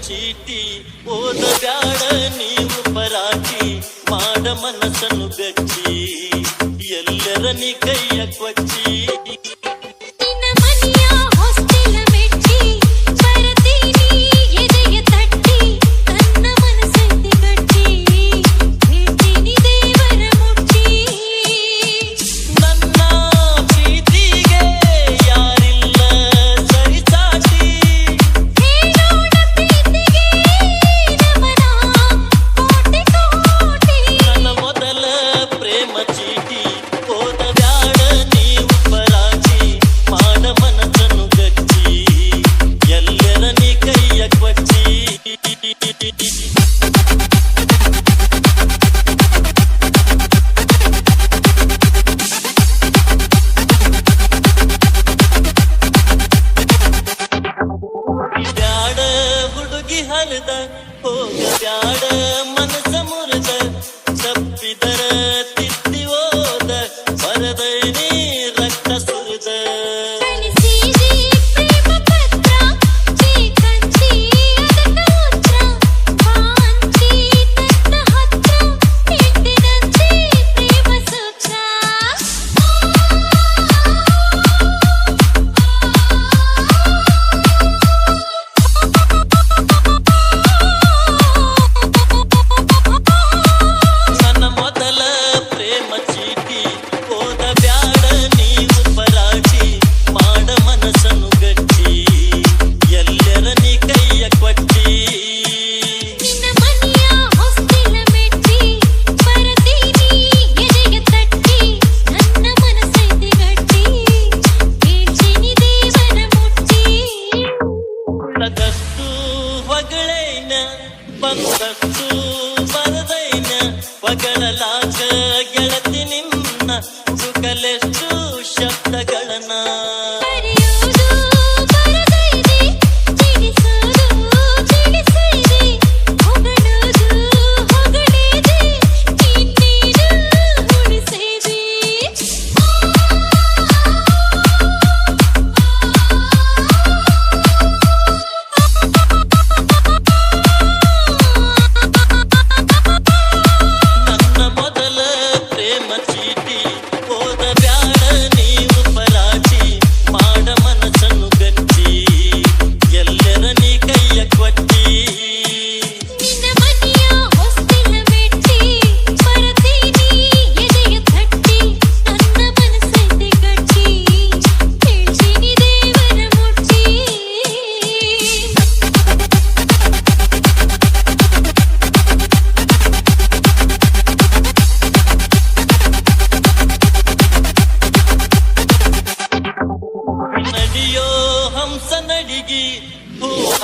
ಚೀಟಿ ಓದಬ್ಯಾಡ ನೀವು ಪರಾಟಿ ಮಾಡ ಮನಸ್ಸನ್ನು ಬೆಚ್ಚಿ ಎಲ್ಲರ ನೀ ಕೈಯ ಕೊಚ್ಚಿ ಜಗತ್ತ ಶರಣನಾದ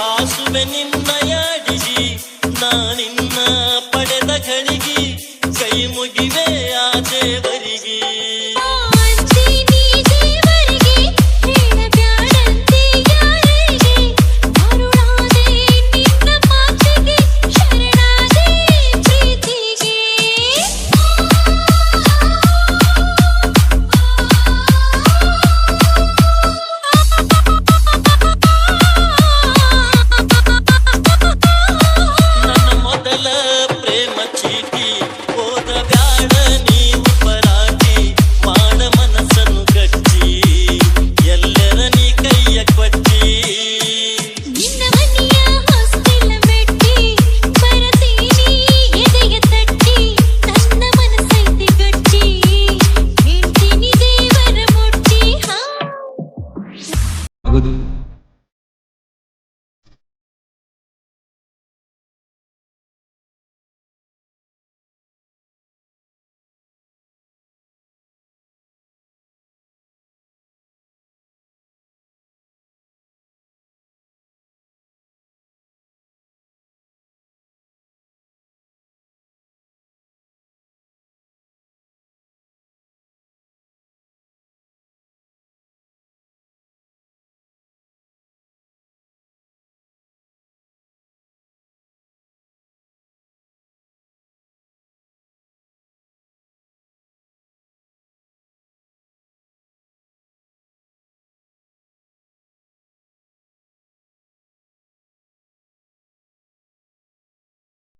ఆశువె నిన్న